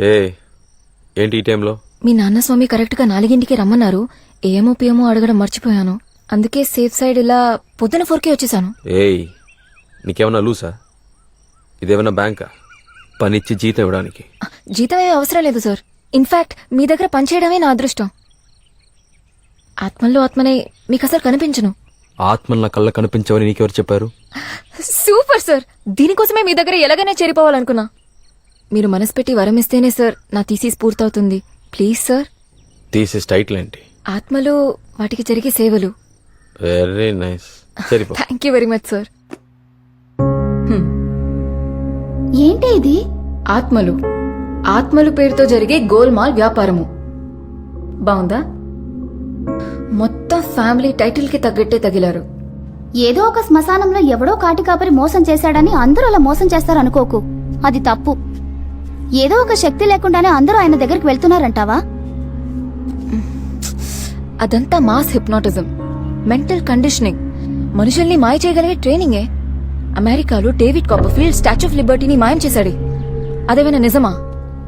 ఏ ఏంటి ఈ టైంలో? మీ నాన్న స్వామి కరెక్ట్గా నాలుగింటికి రమ్మన్నారు. ఏమో పియమో అడగడం మర్చిపోయాను. అందుకే సేఫ్ సైడ్ ఇలా పొద్దున ఫోర్కే వచ్చేసాను. ఏయ్ నీకేమన్నా లూసా? ఇదేమన్నా బ్యాంకా? పనిచ్చి జీతం ఇవ్వడానికి. జీతం ఏమీ అవసరం లేదు సార్. ఇన్ఫాక్ట్ మీ దగ్గర పనిచేయడమే నా అదృష్టం. ఆత్మల్లో ఆత్మనే మీకు అసలు కనిపించను. ఆత్మలు నా కళ్ళ కనిపించవని నీకెవరు చెప్పారు? Super sir. దీనికోసమే మీ దగ్గర ఎలాగైనా చేరిపోవాలనుకున్నా. మీరు మనసు పెట్టి వరం ఇస్తేనే సార్ నా థీసీస్ పూర్తవుతుంది. Please sir. తీసే టైటిల్ ఏంటి ఆత్మలు వాటికి జరిగే సేవలు. Very nice. సరిపో. Thank you very much sir. ఏంటి ఇది? ఆత్మలు. ఆత్మలు పేరుతో జరిగే గోల్మాల్ వ్యాపారము. బాగుందా మొత్తం ఫ్యామిలీ టైటిల్కి తగ్గట్టే తగిలారు. ఏదో ఒక శ్మశానంలో ఎవడో కాటి కాపరి మోసం చేశాడని అందరూ అలా మోసం చేస్తారనుకోకు. అది తప్పు. ఏదో ఒక శక్తి లేకుండానే అందరూ ఆయన దగ్గరికి వెళ్తున్నారంటావా? అదంతా మాస్ హిప్నాటిజం. మెంటల్ కండిషనింగ్ మనుషుల్ని మాయ చేయగలిగే ట్రైనింగే. అమెరికాలో డేవిడ్ కాపర్ఫీల్డ్ స్టాచ్యూ ఆఫ్ లిబర్టీని మాయం చేశాడు. అదేమైనా నిజమా?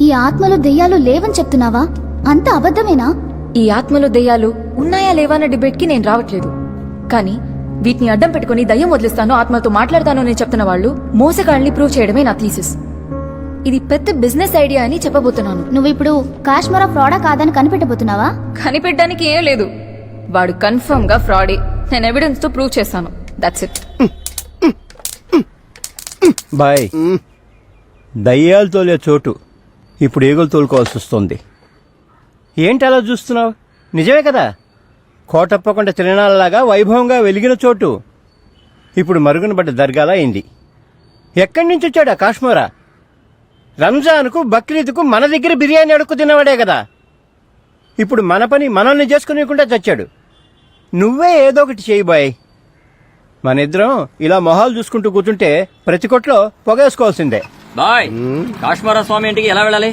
ఈ ఆత్మలు దెయ్యాలు లేవని చెప్తున్నావా? అంత అబద్ధమేనా? ఈ ఆత్మలు దెయ్యాలు ఉన్నాయా లేవా అన్న డిబేట్కి నేను రావట్లేదు. కానీ వీటిని అడ్డం పెట్టుకుని దయ్యం వదిలిస్తాను ఆత్మలతో మాట్లాడతాను అని చెప్తున్న వాళ్ళు మోసగాళ్ళని ప్రూవ్ చేయడమే నా థీసిస్. ఇది పెద్ద బిజినెస్ ఐడియా అని చెప్పబోతున్నాను. నువ్వు ఇప్పుడు కాశ్మీరా ఫ్రాడా కాదని కనిపెట్టబోతున్నావా? కనిపెట్టడానికి ఏం లేదు. వాడు కన్ఫర్మ్గా ఫ్రాడే. నేను ఎవిడెన్స్తో ప్రూవ్ చేస్తాను దట్స్ ఇట్ బాయ్. దయ్యాలు తోలే చోటు ఇప్పుడు ఏగులు తోలుకోవాల్సి వస్తుంది. ఏంటి అలా చూస్తున్నావు? నిజమే కదా? కోటప్పకొండ తిరణాలలాగా వైభవంగా వెలిగిన చోటు. ఇప్పుడు మరుగున పడ్డ దర్గాలా అయింది. ఎక్కడి నుంచి వచ్చాడా కాశ్మీరా? రంజాన్కు బక్రీద్కు మన దగ్గర బిర్యానీ అడుక్కు తిన్నవాడే కదా. ఇప్పుడు మన పని మనల్ని చేసుకునేకుండా చచ్చాడు. నువ్వే ఏదో ఒకటి చేయి బాయ్. మన ఇద్దరం ఇలా మొహాలు చూసుకుంటూ కూర్చుంటే ప్రతి కొట్లో పొగేసుకోవాల్సిందే. బాయ్ కాశ్మీర స్వామి ఇంటికి ఎలా వెళ్ళాలి?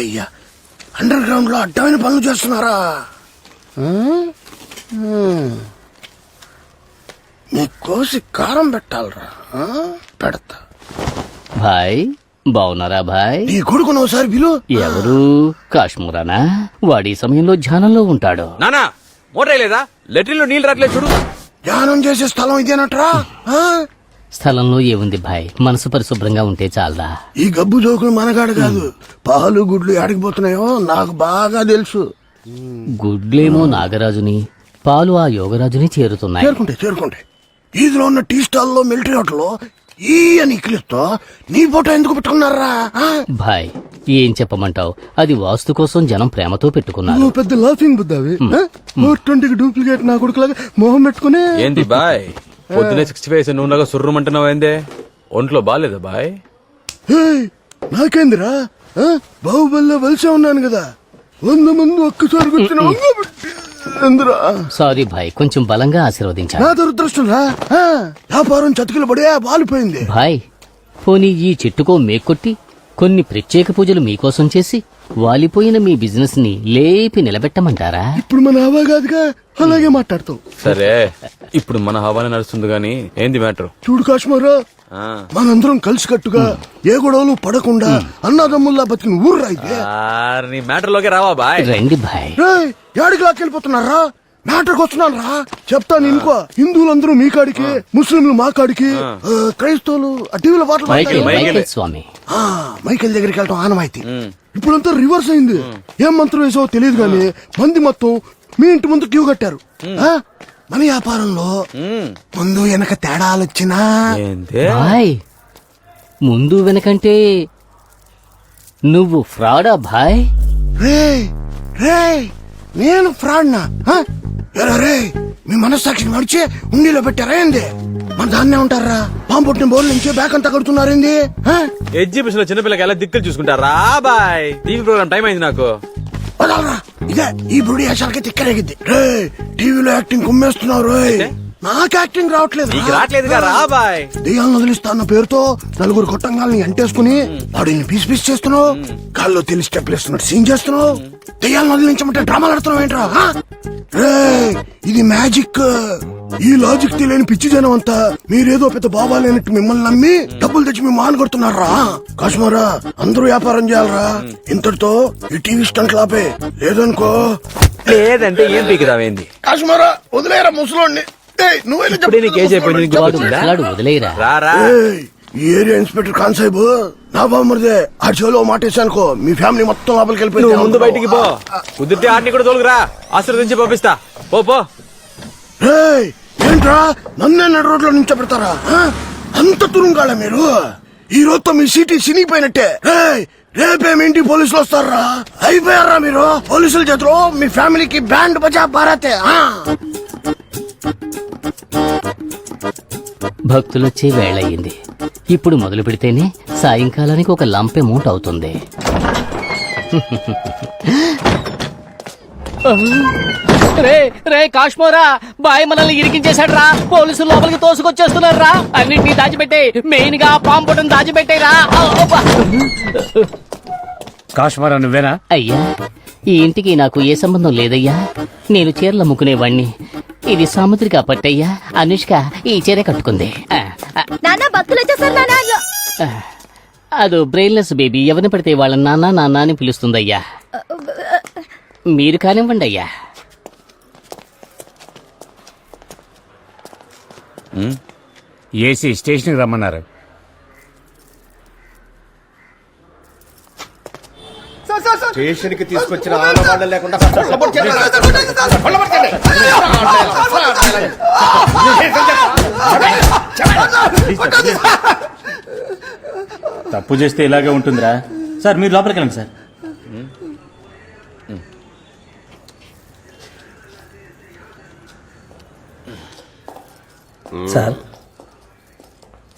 అయ్యా. అండర్ గ్రౌండ్లో అడ్డమైన పనులు చేస్తున్నారా? నీ కోసి కారం పెట్టాలరా ఆ? పెడతా. భాయ్ బావున్నారా భాయ్? నీ కొడుకును ఒకసారి పిలు. ఎవరు? కాశ్మీరానా? వాడి సమయంలో ధ్యానంలో ఉంటాడు. నానా మోటార్ లేదా? లెట్రిన్లో నీళ్ళు రాట్లేదు చూడు. ధ్యానం చేసే స్థలం ఇదేనట్రా ఆ? స్థలంలో ఏముంది భాయ్? మనసు పరిశుభ్రంగా ఉంటే చాలదా? ఈ గబ్బు జోకులు మనగాడు కాదు. పాలు గుడ్లు ఎడగిపోతున్నాయో నాకు బాగా తెలుసు. గుడ్లేమో నాగరాజుని పాలు ఆ యోగరాజుని చేరుతున్నాయి. చేరుకుంటే చేరుకుంటే. ఈదిలో ఉన్న టీ స్టాల్లో మిలిటరీ హోటల్లో ఈ అని ఇక్కిలిస్తో నీ ఫోటో ఎందుకు పెట్టుకున్నారా? ఆ? భాయ్ ఏం చెప్పమంటావు? అది వాస్తు కోసం జనం ప్రేమతో పెట్టుకున్నారు. నువ్వు పెద్ద లాఫింగ్ బుద్ధావి ఫోర్ ట్వంటీకి డూప్లికేట్ నా కొడుకులాగా మొహం పెట్టుకుని ఏంది బాయ్? పొద్దునే సిక్స్టీ ఫైవ్ నువ్వు సుర్రమంటున్నావు ఏందే? ఒంట్లో బాగాలేదా బాయ్? ఏయ్, నాకేందిరా? బాహుబలిలో వలసే ఉన్నాను కదా. వంద మంది ఒక్కసారి కూర్చుని ఎందురా సారీ భాయ్ కొంచెం బలంగా ఆశీర్వదించాను నా దురదృష్టం రా. ఆ, వ్యాపారం చతికిల పడే వాలిపోయింది. భాయ్ పోనీ ఈ చెట్టుకో మేకొట్టి కొన్ని ప్రత్యేక పూజలు మీకోసం చేసి వాలిపోయిన మీ బిజినెస్ని లేపి నిలబెట్టమంటారా? ఇప్పుడు మన హవా కాదుగా అలాగే మాట్లాడతావు సరే ఇప్పుడు మన హవానే నడుస్తుంది గానీ ఏంది మ్యాటర్? చూడు కాశ్మీరా మనందరం కలిసికట్టుగా ఏ గొడవలు పడకుండా అన్నదమ్ముల్లా బతికిన ఊరు అయితే నీ మ్యాటర్లోకి రావా బాయ్. రండి భాయ్ రేయ్, ఏడికి లాక్కెళ్ళిపోతున్నారా? మ్యాటర్కి వస్తున్నాను రా చెప్తాను ఇంకో హిందువులందరూ మీ కాడికి ముస్లింలు మా కాడికి ఆ, క్రైస్తవులు ఆ టీవీలో వాటలు మైకేల్ పడతాయి. మైకేల్. స్వామి. ఆ, మైకేల్ దగ్గరికి వెళ్ళటం ఆనవాయితీ. ఇప్పుడంతా రివర్స్ అయింది. ఏం మంత్రం వేసావో తెలియదు కానీ మంది మొత్తం మీ ఇంటి ముందు క్యూ కట్టారు. ఆ, మన వ్యాపారంలో ముందు వెనక తేడాలు వచ్చినా ముందు వెనకంటే నువ్వు ఫ్రాడా భాయ్ రే రే నేను ఫ్రాడ్నా? రే మీ మనస్సాక్షిని మడిచి ఉండిలో పెట్టారా ఏంది? మన దాన్నే ఉంటారా? పాము పుట్టిన బోర్డు నుంచి బ్యాక్ అంతా కడుతున్నారేంది? ఎగ్జిబిషన్లో చిన్నపిల్లకి ఎలా దిక్కులు చూసుకుంటారా? బాయ్. టీవీ ప్రోగ్రామ్ టైం అయింది నాకు. వదలరా. ఇదే ఈ బుడి వేషాలకి తిక్కరేగిద్ది రే టీవీలో యాక్టింగ్ కుమ్మేస్తున్నారు రోయ్. నాకు యాక్టింగ్ రావట్లేదు. నీకు రావట్లేదు రా బాయ్. దెయ్యాలను వదిలిస్తా అన్న పేరుతో నలుగురు కొట్టంగాల్ని ఎంటేసుకుని వాడిని పీస్ పీస్ చేస్తున్నావు. గాల్లో తెలిసి స్టెప్లు ఇస్తున్నట్టు సీన్ చేస్తున్నావు. దెయ్యాలను వదిలించమంటే డ్రామాలు ఆడుతున్నావు ఏంట్రా ఆ? రేయ్, ఇది మ్యాజిక్ ఈ లాజిక్ తెలియని పిచ్చి జనం అంతా మీరేదో పెద్ద బాబా లేనట్టు మిమ్మల్ని నమ్మి డబ్బులు తెచ్చి మీ మాన కొడుతున్నారా? కాశ్మీరా అందరూ వ్యాపారం చేయాలరా. ఇంతటితో ఈ టీవీ స్టంట్ లాపే. లేదనుకో. లేదంటే ఏం పీకిరావేంది కాశ్మీరా వదిలేరా ముసలోడిని. ఇప్పుడే నీకు నీకు ఈ ఏరియా ఇన్స్పెక్టర్ ఖాన్ సాహిబ్ నా బామ్మరిదే ఆ చెవిలో మాట వేసానుకో మీ ఫ్యామిలీ మొత్తం లోపలికి వెళ్ళిపోయింది. నువ్వు ముందు బయటికి పో. కుదిరితే ఆడిని కూడా తోలుకురా. ఆశీర్వదించి పంపిస్తా. పో పో. ఏయ్, ఏంట్రా? నన్నే నడు రోడ్లో నించోబెడతారా? ఆ? అంత తురుంగాల మీరు? ఈ రోజుతో మీ సిటీ సినిగిపోయినట్టే. ఏయ్, రేపే మీ ఇంటి పోలీసులు వస్తారా? అయిపోయారా మీరు? పోలీసుల చేతిలో మీ ఫ్యామిలీకి బ్యాండ్ బజా బారాతే ఆ? భక్తులొచ్చే వేళయింది ఇప్పుడు మొదలు పెడితేనే సాయంకాలానికి ఒక లంప్ అమౌంట్ అవుతుంది రే రే కాశ్మోరా బాయ్ మనల్ని ఇరికించేశాడు రా పోలీసులు లోపలికి తోసుకొచ్చేస్తున్నారు రా అన్నింటినీ దాచిపెట్టే మెయిన్గా పాంపటం దాచిపెట్టేరా. కాశ్మీరా నువ్వేనా? అయ్యా ఈ ఇంటికి నాకు ఏ సంబంధం లేదయ్యా? నేను చీరలు అమ్ముకునేవాణ్ణి. ఇది సాముద్రిక పట్టయ్యా. అనుష్క ఈ చీర కట్టుకుంది. ఆ, ఆ, నాన్న భక్తులు వచ్చేసారు నాన్న ఆ. అదో బ్రెయిన్లెస్ బేబీ ఎవరిని పడితే వాళ్ళ నాన్న నాన్న అని పిలుస్తుందయ్యా. మీరు కానివ్వండి అయ్యా. ఏసీ స్టేషన్కి రమ్మన్నారు. స్టేషన్కి తీసుకొచ్చిన ఆనవాళ్ళు లేకుండా తప్పు చేస్తే ఇలాగే ఉంటుందిరా. సార్ మీరు లోపలికి వెళ్ళండి సార్. సార్.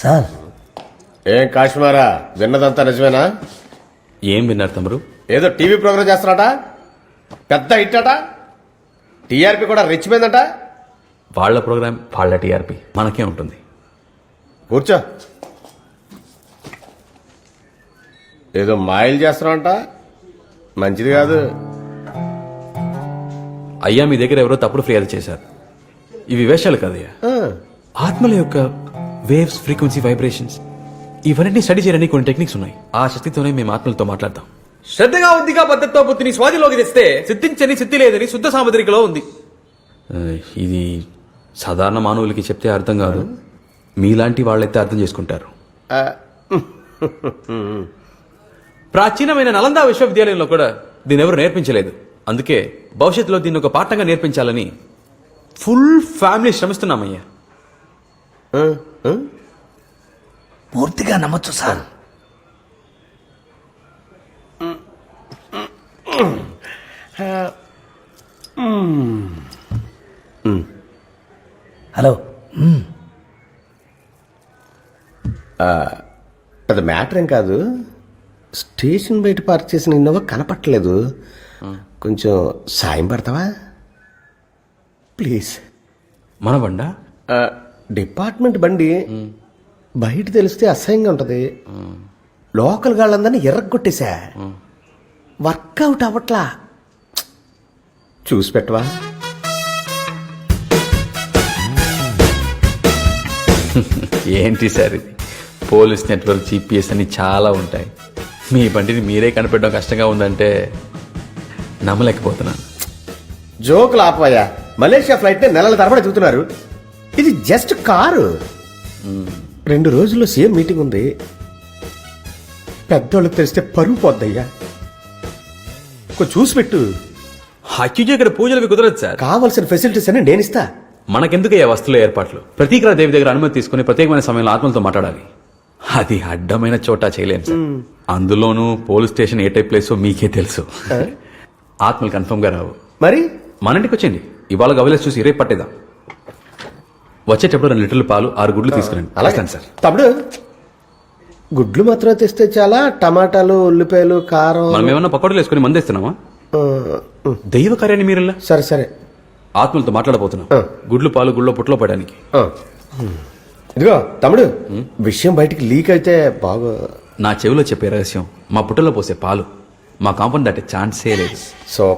సార్. ఏం కాశ్మీరా? విన్నదంతా నిజమేనా? ఏం విన్నారు తమరు ఏదో టీవీ ప్రోగ్రామ్ చేస్తున్నాట పెద్ద హిట్ అట టీఆర్పీ కూడా రెచ్చిపోయిందట వాళ్ళ ప్రోగ్రామ్ వాళ్ళ టీఆర్పీ. మనకే ఉంటుంది. కూర్చో. ఏదో మాయలు చేస్తున్నావంట మంచిది కాదు. అయ్యా మీ దగ్గర ఎవరో తప్పుడు ఫిర్యాదు చేశారు. ఇవి వేషాలు కదయ్యా. ఆత్మల యొక్క వేవ్స్ ఫ్రీక్వెన్సీ వైబ్రేషన్స్ ఇవన్నీ స్టడీ చేయడానికి కొన్ని టెక్నిక్స్ ఉన్నాయి. ఆ శక్తితోనే మేము ఆత్మలతో మాట్లాడతాం. శ్రద్ధగా ఉద్దిగా పద్ధతితో బుద్ధిని స్వాధిలోకి తెస్తే సిద్ధించని సిద్ధి లేదని శుద్ధ సాముద్రికలో ఉంది. ఇది సాధారణ మానవులకి చెప్తే అర్థం కాదు. మీలాంటి వాళ్ళైతే అర్థం చేసుకుంటారు. ప్రాచీనమైన నలంద విశ్వవిద్యాలయంలో కూడా దీన్ని ఎవరు నేర్పించలేదు. అందుకే భవిష్యత్తులో దీన్ని ఒక పాఠంగా నేర్పించాలని ఫుల్ ఫ్యామిలీ శ్రమిస్తున్నామయ్యా. పూర్తిగా నమ్మొచ్చు సార్. హలో. అది మ్యాటర్ ఏం కాదు. స్టేషన్ బయట పార్క్ చేసిన ఇన్నోవా కనపట్టలేదు. కొంచెం సాయం పడతావా? ప్లీజ్. మన బండా? ఆ, డిపార్ట్మెంట్ బండి బయట తెలిస్తే అసహ్యంగా ఉంటది. లోకల్ గాళ్ళందరినీ ఎర్రగొట్టేశా. వర్కౌట్ అవ్వట్లా. చూసి పెట్టవా? ఏంటి సార్ ఇది? పోలీస్ నెట్వర్క్ జీపీఎస్ అని చాలా ఉంటాయి. మీ బండిని మీరే కనిపెట్టడం కష్టంగా ఉందంటే నమ్మలేకపోతున్నాను. జోకులు ఆపవయ్యా. మలేషియా ఫ్లైట్ని నెలల తరబడి చూస్తున్నారు ఇది జస్ట్ కారు. రెండు రోజుల్లో సీఎం మీటింగ్ ఉంది. పెద్దోళ్ళకి తెలిస్తే పరువు పోద్దయ్యా. కొంచెం చూసి పెట్టు. అక్యూజ్ ఇక్కడ పూజలవి కుదరదు సార్. కావలసిన ఫెసిలిటీస్ అన్ని నేను ఇస్తా మనకెందుకయ్యా వస్తువుల ఏర్పాట్లు? ప్రతీకర దేవి దగ్గర అనుమతి తీసుకుని ప్రత్యేకమైన సమయంలో ఆత్మలతో మాట్లాడాలి. అది అడ్డమైన చోట చేయలేం సార్. అందులోనూ పోలీస్ స్టేషన్ ఏ టైప్ ప్లేసో మీకే తెలుసు. ఆత్మలు కన్ఫర్మ్గా రావు. మరి? మన ఇంటికి వచ్చేయండి. ఇవాళ గవిలేసి చూసి రేపు పట్టేద్దాం. వచ్చేటప్పుడు రెండు లీటర్ల పాలు ఆరు గుడ్లు తీసుకురండి. అలాగే. సార్. తమ్ముడు గుడ్లు మాత్రమే తెస్తే చాలా టమాటాలు ఉల్లిపాయలు కారం. మనం ఏమన్నా పకోడీలు వేసుకుని మందేస్తున్నామా? దైవ కార్యాన్ని మీరల్లా? సరే సరే. ఆత్మలతో మాట్లాడబోతున్నాం. గుడ్లు పాలు గుళ్ళో పుట్లో పడడానికి. ఇదిగో తమ్ముడు విషయం బయటికి లీక్ అయితే బాగా నా చెవిలో చెప్పే రహస్యం మా పుట్టలో పోసే పాలు. మా కాంపౌండ్ దాటే ఛాన్సే లేదు. సో